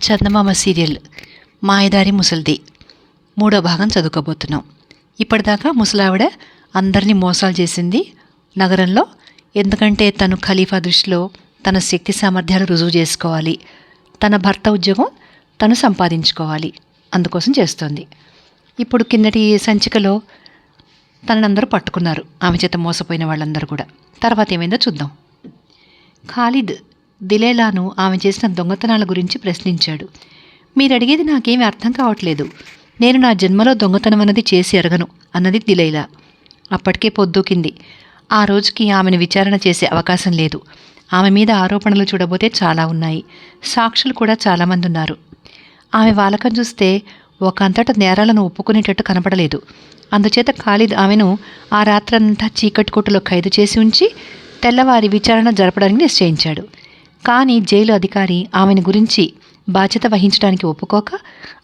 చందమామ serial మాయదారి ముసల్ది. మూడో భాగం చదువుకోబోతున్నాం. ఇప్పటిదాకా ముసలావిడ అందరినీ మోసాలు చేసింది నగరంలో. ఎందుకంటే తను ఖలీఫా దృష్టిలో తన శక్తి సామర్థ్యాలు రుజువు చేసుకోవాలి. తన భర్త ఉద్యోగం తను సంపాదించుకోవాలి. అందుకోసం చేస్తోంది. ఇప్పుడు కిందటి సంచికలో తననందరూ పట్టుకున్నారు. ఆమె చేత మోసపోయిన వాళ్ళందరూ కూడా. తర్వాత ఏమైందో చూద్దాం. ఖాలిద్ దిలేలాను ఆమె చేసిన దొంగతనాల గురించి ప్రశ్నించాడు. మీరు అడిగేది నాకేమీ అర్థం కావట్లేదు. నేను నా జన్మలో దొంగతనం అన్నది చేసి ఎరగను అన్నది దిలైలా. అప్పటికే పొద్దుకింది. ఆ రోజుకి ఆమెను విచారణ చేసే అవకాశం లేదు. ఆమె మీద ఆరోపణలు చూడబోతే చాలా ఉన్నాయి. సాక్షులు కూడా చాలామంది ఉన్నారు. ఆమె వాలకం చూస్తే ఒకంతట నేరాలను ఒప్పుకునేటట్టు కనపడలేదు. అందుచేత ఖాలిద్ ఆమెను ఆ రాత్రంతా చీకటి కొట్టులో ఖైదు చేసి ఉంచి తెల్లవారి విచారణ జరపడానికి నిశ్చయించాడు. కానీ జైలు అధికారి ఆమెను గురించి బాధ్యత వహించడానికి ఒప్పుకోక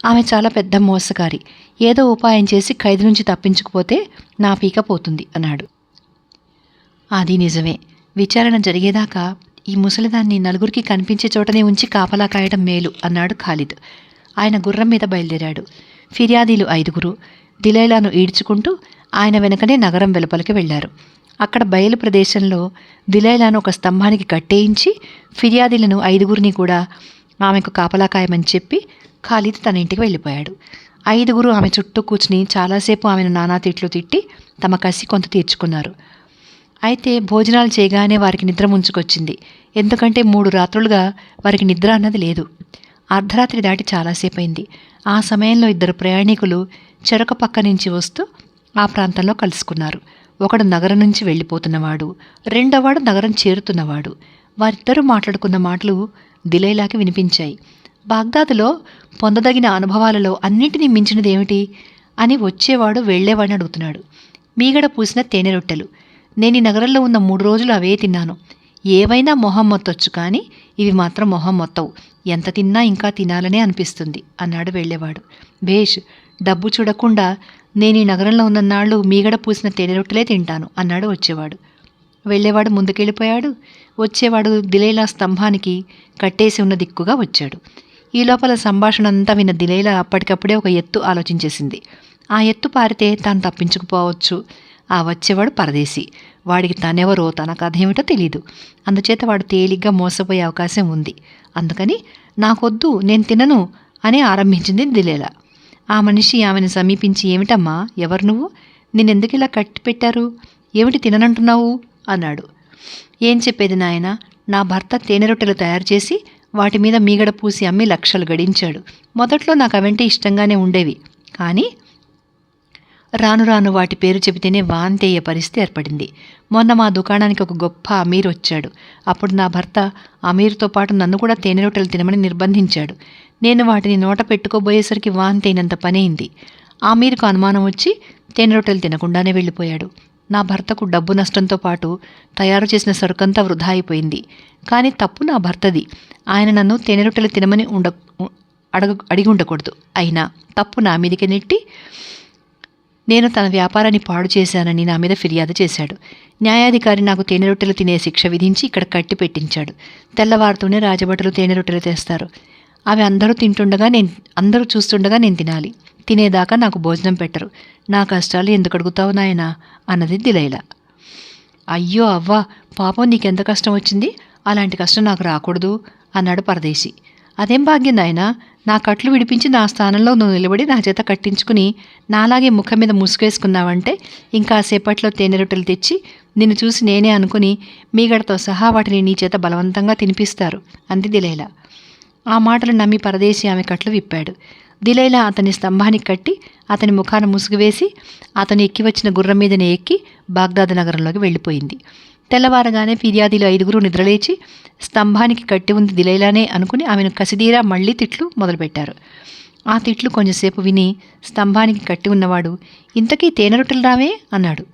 ఆమె చాలా పెద్ద మోసగారి. ఏదో ఉపాయం చేసి ఖైదు నుంచి తప్పించుకుపోతే నా పీక పోతుంది అన్నాడు. అది నిజమే. విచారణ జరిగేదాకా ఈ ముసలిదాన్ని నలుగురికి కనిపించే చోటనే ఉంచి కాపలా కాయడం మేలు అన్నాడు ఖాలిద్. ఆయన గుర్రం మీద బయలుదేరాడు. ఫిర్యాదీలు ఐదుగురు దిలైలాను ఈడ్చుకుంటూ ఆయన వెనుకనే నగరం వెలుపలికి వెళ్ళారు. అక్కడ బయలు ప్రదేశంలో దిలైలాను ఒక స్తంభానికి కట్టేయించి ఫిర్యాదులను ఐదుగురిని కూడా ఆమెకు కాపలా కాయమని చెప్పి ఖాలిద్ తన ఇంటికి వెళ్ళిపోయాడు. ఐదుగురు ఆమె చుట్టూ కూర్చుని చాలాసేపు ఆమెను నానా తిట్లు తిట్టి తమ కసి కొంత తీర్చుకున్నారు. అయితే భోజనాలు చేయగానే వారికి నిద్ర ముంచుకొచ్చింది. ఎందుకంటే మూడు రాత్రులుగా వారికి నిద్ర అన్నది లేదు. అర్ధరాత్రి దాటి చాలాసేపు అయింది ఆ సమయంలో ఇద్దరు ప్రయాణికులు చెరక పక్క నుంచి వస్తూ ఆ ప్రాంతంలో కలుసుకున్నారు. ఒకడు నగరం నుంచి వెళ్ళిపోతున్నవాడు రెండోవాడు నగరం చేరుతున్నవాడు. వారిద్దరూ మాట్లాడుకున్న మాటలు దిలైలాకి వినిపించాయి. బాగ్దాదులో పొందదగిన అనుభవాలలో అన్నింటినీ మించినదేమిటి అని వచ్చేవాడు వెళ్ళేవాడిని అడుగుతున్నాడు. మీగడ పూసిన తేనె రొట్టెలు నేను ఈ నగరంలో ఉన్న మూడు రోజులు అవే తిన్నాను. ఏవైనా మొహం మొత్తొచ్చు కానీ ఇవి మాత్రం మొహం మొత్తవు. ఎంత తిన్నా ఇంకా తినాలనే అనిపిస్తుంది అన్నాడు వెళ్ళేవాడు. భేష్ డబ్బు చూడకుండా నేను ఈ నగరంలో ఉన్నన్నాళ్ళు మీగడ పూసిన తేనె రొట్టెలే తింటాను అన్నాడు వచ్చేవాడు. వెళ్ళేవాడు ముందుకెళ్ళిపోయాడు. వచ్చేవాడు దిలేలా స్తంభానికి కట్టేసి ఉన్న దిక్కుగా వచ్చాడు. ఈ లోపల సంభాషణ అంతా విన్న దిలేలా అప్పటికప్పుడే ఒక ఎత్తు ఆలోచించేసింది. ఆ ఎత్తు పారితే తాను తప్పించుకుపోవచ్చు. ఆ వచ్చేవాడు పరదేశి. వాడికి తనెవరో తన కథ ఏమిటో తెలీదు. అందుచేత వాడు తేలిగ్గా మోసపోయే అవకాశం ఉంది. అందుకని నాకొద్దు నేను తినను అని ఆరంభించింది దిలేలా. ఆ మనిషి ఆమెను సమీపించి ఏమిటమ్మా? ఎవరు నువ్వు? నిన్నెందుకు ఇలా కట్టి పెట్టారు? ఏమిటి తిననంటున్నావు? అన్నాడు. ఏం చెప్పేది నాయన? నా భర్త తేనె రొట్టెలు తయారు చేసి వాటి మీద మీగడ పూసి అమ్మి లక్షలు గడించాడు. మొదట్లో నాకు అవంటే ఇష్టంగానే ఉండేవి. కానీ రాను రాను వాటి పేరు చెబితేనే వాంతేయ పరిస్థితి ఏర్పడింది. మొన్న మా దుకాణానికి ఒక గొప్ప అమీర్ వచ్చాడు అప్పుడు నా భర్త అమీర్తో పాటు నన్ను కూడా తేనె రొట్టెలు తినమని నిర్బంధించాడు. నేను వాటిని నోట పెట్టుకోబోయేసరికి వాంతైనంత పనైంది. మీరుకు అనుమానం వచ్చి తేనె రొట్టెలు తినకుండానే వెళ్ళిపోయాడు. నా భర్తకు డబ్బు నష్టంతో పాటు తయారు చేసిన సరుకంతా వృధా అయిపోయింది. కానీ తప్పు నా భర్తది. ఆయన నన్ను తేనె రొట్టెలు తినమని ఉండ అడగ అడిగి ఉండకూడదు. అయినా తప్పు నా మీదకి నెట్టి నేను తన వ్యాపారాన్ని పాడు చేశానని నా మీద ఫిర్యాదు చేశాడు. న్యాయాధికారి నాకు తేనె రొట్టెలు తినే శిక్ష విధించి ఇక్కడ కట్టి పెట్టించాడు. తెల్లవారుతూనే రాజభటులు తేనె రొట్టెలు తెస్తారు. అవి అందరూ తింటుండగా నేను అందరూ చూస్తుండగా నేను తినాలి. తినేదాకా నాకు భోజనం పెట్టరు. నా కష్టాలు ఎందుకు అడుగుతావు నాయనా? అన్నది దిలైల. అయ్యో అవ్వా పాపం నీకెంత కష్టం వచ్చింది? అలాంటి కష్టం నాకు రాకూడదు అన్నాడు పరదేశి. అదేం భాగ్యం నాయనా? నా కట్లు విడిపించి నా స్థానంలో నువ్వు నిలబడి నా చేత కట్టించుకుని నాలాగే ముఖం మీద ముసుగేసుకున్నావంటే ఇంకా సేపట్లో తేనె రొట్టెలు తెచ్చి నిన్ను చూసి నేనే అనుకుని మీగడతో సహా వాటిని నీ చేత బలవంతంగా తినిపిస్తారు అంది దిలేలా. ఆ మాటలు నమ్మి పరదేశి ఆమె కట్లు విప్పాడు. దిలైలా అతని స్తంభానికి కట్టి అతని ముఖాన ముసుగు వేసి అతను ఎక్కి వచ్చిన గుర్రం మీదనే ఎక్కి బాగ్దాద్ నగరంలోకి వెళ్ళిపోయింది. తెల్లవారగానే ఫిర్యాదులు ఐదుగురు నిద్రలేచి స్తంభానికి కట్టి ఉంది దిలైలానే అనుకుని ఆమెను కసిదీరా మళ్ళీ తిట్లు మొదలుపెట్టారు. ఆ తిట్లు కొంచెంసేపు విని స్తంభానికి కట్టి ఉన్నవాడు ఇంతకీ తేనె రొట్టెలు రావే? అన్నాడు.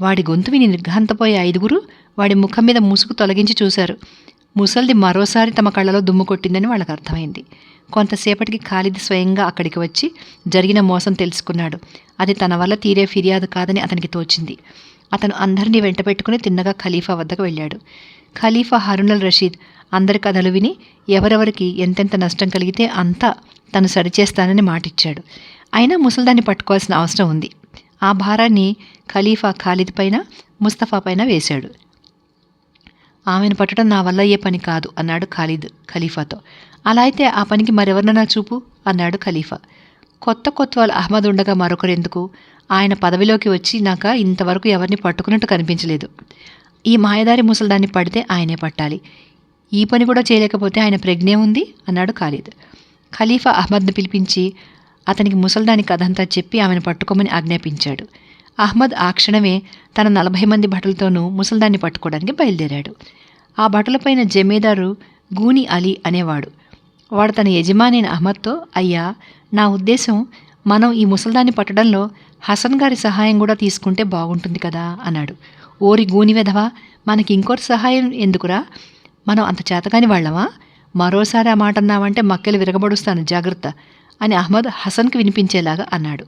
వాడి గొంతు విని నిర్ఘాంతపోయే ఐదుగురు వాడి ముఖం మీద ముసుగు తొలగించి చూశారు. ముసల్ది మరోసారి తమ కళ్ళలో దుమ్ము కొట్టిందని వాళ్ళకు అర్థమైంది. కొంతసేపటికి ఖాలిద్ స్వయంగా అక్కడికి వచ్చి జరిగిన మోసం తెలుసుకున్నాడు. అది తన వల్ల తీరే ఫిర్యాదు కాదని అతనికి తోచింది. అతను అందరినీ వెంట పెట్టుకుని తిన్నగా ఖలీఫా వద్దకు వెళ్ళాడు. ఖలీఫా హరునల్ రషీద్ అందరి కథలు విని ఎవరెవరికి ఎంతెంత నష్టం కలిగితే అంతా తను సరిచేస్తానని మాటిచ్చాడు. అయినా ముసల్దాన్ని పట్టుకోవాల్సిన అవసరం ఉంది. ఆ భారాన్ని ఖలీఫా ఖాలిద్ పైన ముస్తఫా పైన వేశాడు. ఆమెను పట్టడం నా వల్ల అయ్యే పని కాదు అన్నాడు ఖాలిద్ ఖలీఫాతో. అలా అయితే ఆ పనికి మరెవరినన్నా చూపు అన్నాడు ఖలీఫా. కొత్త కొత్వాల్ అహ్మద్ ఉండగా మరొకరెందుకు ఆయన పదవిలోకి వచ్చి నాక ఇంతవరకు ఎవరిని పట్టుకున్నట్టు కనిపించలేదు. ఈ మాయదారి ముసల్దాన్ని పడితే ఆయనే పట్టాలి. ఈ పని కూడా చేయలేకపోతే ఆయన ప్రజ్ఞే ఉంది అన్నాడు ఖాలిద్. ఖలీఫా అహ్మద్ను పిలిపించి అతనికి ముసల్దాని కథంతా చెప్పి ఆమెను పట్టుకోమని ఆజ్ఞాపించాడు. అహ్మద్ ఆ క్షణమే తన నలభై మంది భటులతోనూ ముసల్దాన్ని పట్టుకోవడానికి బయలుదేరాడు. ఆ భటులపైన జమీదారు గూని అలీ అనేవాడు. వాడు తన యజమానైన అహ్మద్తో అయ్యా నా ఉద్దేశం మనం ఈ ముసల్దాన్ని పట్టడంలో హసన్ గారి సహాయం కూడా తీసుకుంటే బాగుంటుంది కదా అన్నాడు. ఓరి గూని వెధవా మనకి ఇంకోటి సహాయం ఎందుకురా? మనం అంత చేతకాని వాళ్ళమా? మరోసారి ఆ మాట అన్నావంటే మక్కలు విరగబడుస్తాను జాగ్రత్త అని అహ్మద్ హసన్కి వినిపించేలాగా అన్నాడు.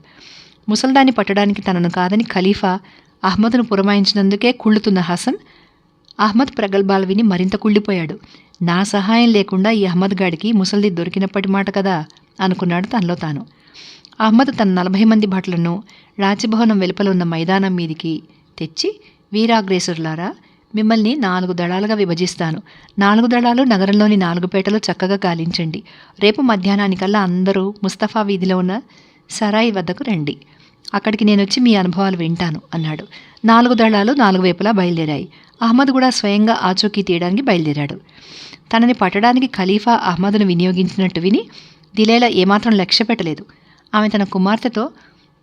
ముసల్దాన్ని పట్టడానికి తనను కాదని ఖలీఫా అహ్మద్ను పురమాయించినందుకే కుళ్ళుతున్న హసన్ అహ్మద్ ప్రగల్భాలు విని మరింత కుళ్ళిపోయాడు. నా సహాయం లేకుండా ఈ అహ్మద్ గాడికి ముసల్ది దొరికినప్పటి మాట కదా అనుకున్నాడు తనలో తాను. అహ్మద్ తన నలభై మంది భటులను రాజభవనం వెలుపల ఉన్న మైదానం మీదికి తెచ్చి వీరాగ్రేసురులారా మిమ్మల్ని నాలుగు దళాలుగా విభజిస్తాను. నాలుగు దళాలు నగరంలోని నాలుగు పేటలు చక్కగా గాలించండి. రేపు మధ్యాహ్నానికల్లా అందరూ ముస్తఫా వీధిలో ఉన్న సరాయి వద్దకు రండి. అక్కడికి నేను వచ్చి మీ అనుభవాలు వింటాను అన్నాడు. నాలుగు దళాలు నాలుగు వైపులా బయలుదేరాయి. అహ్మద్ కూడా స్వయంగా ఆచూకీ తీయడానికి బయలుదేరాడు. తనని పట్టడానికి ఖలీఫా అహ్మద్ను వినియోగించినట్టు విని దిలేలా ఏమాత్రం లక్ష్య పెట్టలేదు. ఆమె తన కుమార్తెతో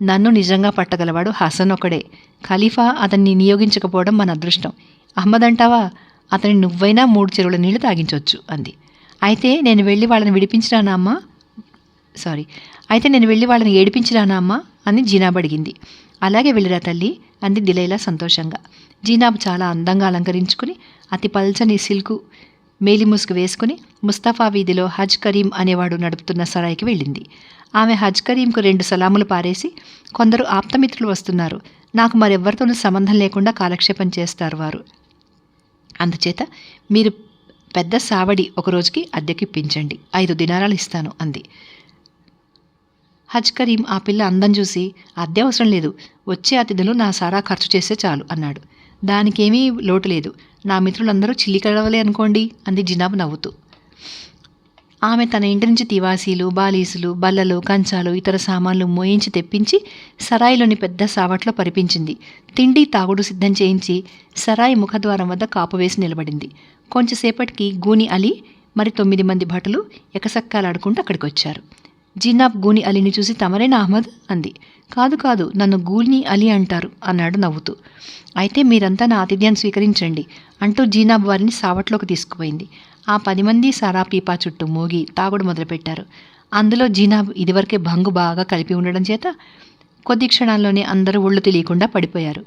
నన్ను నిజంగా పట్టగలవాడు హసన్ ఒకడే. ఖలీఫా అతన్ని నియోగించకపోవడం మన అదృష్టం. అహ్మద్ అంటావా? అతని నువ్వైనా మూడు చెరువుల నీళ్ళు తాగించవచ్చు అంది. అయితే నేను వెళ్ళి వాళ్ళని విడిపించిరానా అమ్మా? సారీ. అయితే నేను వెళ్ళి వాళ్ళని ఏడిపించిరానా అమ్మా? అని జీనాబ్ అడిగింది అలాగే వెళ్ళిరా తల్లి అంది దిలైలా సంతోషంగా. జీనాబ్ చాలా అందంగా అలంకరించుకుని అతి పల్చని సిల్కు మేలి ముసుగు వేసుకుని ముస్తఫా వీధిలో హజ్ కరీం అనేవాడు నడుపుతున్న సరాయికి వెళ్ళింది. ఆమె హజ్ కరీంకు రెండు సలాములు పారేసి కొందరు ఆప్తమిత్రులు వస్తున్నారు. నాకు మరెవ్వరితోనూ సంబంధం లేకుండా కాలక్షేపం చేస్తారు వారు. అందుచేత మీరు పెద్ద సావడి ఒక రోజుకి ఇప్పించండి ఐదు దినారాలు ఇస్తాను అంది. హజ్ కరీం ఆ పిల్ల అందం చూసి అద్దె అవసరం లేదు వచ్చే అతిథులు నా సారా ఖర్చు చేస్తే చాలు అన్నాడు. దానికేమీ లోటు లేదు నా మిత్రులందరూ చిల్లి కడవలే అనుకోండి అంది జినాబ్ నవ్వుతూ. ఆమె తన ఇంటి నుంచి తివాసీలు బాలీసులు బల్లలు కంచాలు ఇతర సామాన్లు మోయించి తెప్పించి సరాయిలోని పెద్ద సావట్లో పరిపించింది. తిండి తాగుడు సిద్ధం చేయించి సరాయి ముఖద్వారం వద్ద కాపు వేసి నిలబడింది. కొంచెంసేపటికి గూని అలీ మరి తొమ్మిది మంది భటులు ఎకసక్కాలాడుకుంటూ అక్కడికి వచ్చారు జీనాబ్ గూని అలీని చూసి తమరేనా అహ్మద్ అంది. కాదు కాదు నన్ను గూని అలీ అంటారు అన్నాడు నవ్వుతూ. అయితే మీరంతా నా ఆతిథ్యాన్ని స్వీకరించండి అంటూ జీనాబ్ వారిని సావట్లోకి తీసుకుపోయింది. ఆ పది మంది సారా పీపా చుట్టూ మోగి తాగుడు మొదలుపెట్టారు. అందులో జీనాబ్ ఇదివరకే భంగు బాగా కలిపి ఉండడం చేత కొద్ది క్షణాల్లోనే అందరూ ఒళ్ళు తెలియకుండా పడిపోయారు.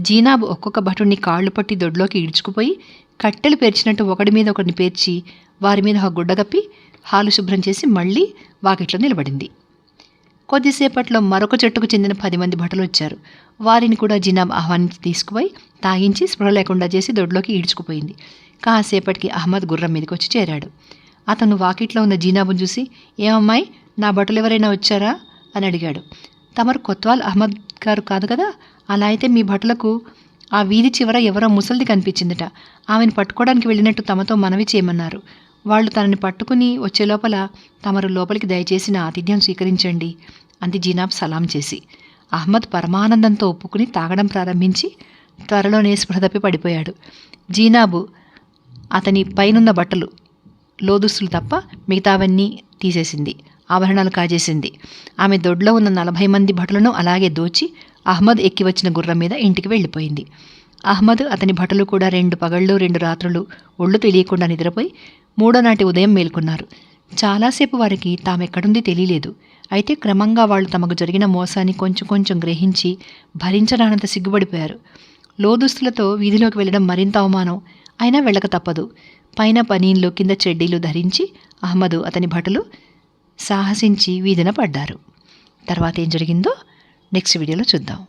జీనాబ్ ఒక్కొక్క భటుడిని కాళ్ళు పట్టి దొడ్లోకి ఈడ్చుకుపోయి కట్టెలు పేర్చినట్టు ఒకడి మీద ఒకడిని పేర్చి వారి మీద ఒక గుడ్డ కప్పి హాలు శుభ్రం చేసి మళ్ళీ వాకిట్లో నిలబడింది. కొద్దిసేపట్లో మరొక చెట్టుకు చెందిన పది మంది భటులు వచ్చారు. వారిని కూడా జినాబ్ ఆహ్వానించి తీసుకుపోయి తాగించి స్పృహ లేకుండా చేసి దొడ్లోకి ఈడ్చుకుపోయింది. కాసేపటికి అహ్మద్ గుర్రం మీదకి వచ్చి చేరాడు. అతను వాకిట్లో ఉన్న జీనాబును చూసి ఏమమ్మాయి నా భటులు ఎవరైనా వచ్చారా? అని అడిగాడు. తమరు కొత్వాల్ అహ్మద్ గారు కాదు కదా? అలా అయితే మీ భటులకు ఆ వీధి చివర ఎవరో ముసలిది కనిపించిందట. ఆమెను పట్టుకోవడానికి వెళ్ళినట్టు తమతో మనవి చేయమన్నారు. వాళ్ళు తనని పట్టుకుని వచ్చే లోపల తమరు లోపలికి దయచేసి నా ఆతిథ్యం స్వీకరించండి అంది జీనాబ్ సలాం చేసి. అహ్మద్ పరమానందంతో ఒప్పుకుని తాగడం ప్రారంభించి త్వరలోనే స్పృహతప్పి పడిపోయాడు. జీనాబు అతని పైనున్న బట్టలు లోదుస్తులు తప్ప మిగతావన్నీ తీసేసింది ఆభరణాలు కాజేసింది. ఆమె దొడ్లో ఉన్న నలభై మంది భటులను అలాగే దోచి అహ్మద్ ఎక్కి వచ్చిన గుర్రం మీద ఇంటికి వెళ్ళిపోయింది. అహ్మద్ అతని భటులు కూడా రెండు పగళ్ళు రెండు రాత్రులు ఒళ్ళు తెలియకుండా నిద్రపోయి మూడో నాటి ఉదయం మేల్కొన్నారు. చాలాసేపు వారికి తామెక్కడుంది తెలియలేదు. అయితే క్రమంగా వాళ్ళు తమకు జరిగిన మోసాన్ని కొంచెం కొంచెం గ్రహించి భరించడానంత సిగ్గుపడిపోయారు. లోదుస్తులతో వీధిలోకి వెళ్ళడం మరింత అవమానం. అయినా వెళ్ళక తప్పదు. పైన పనీన్లు కింద చెడ్డీలు ధరించి అహ్మదు అతని భటులు సాహసించి వీధిన పడ్డారు. తర్వాత ఏం జరిగిందో నెక్స్ట్ వీడియోలో చూద్దాం.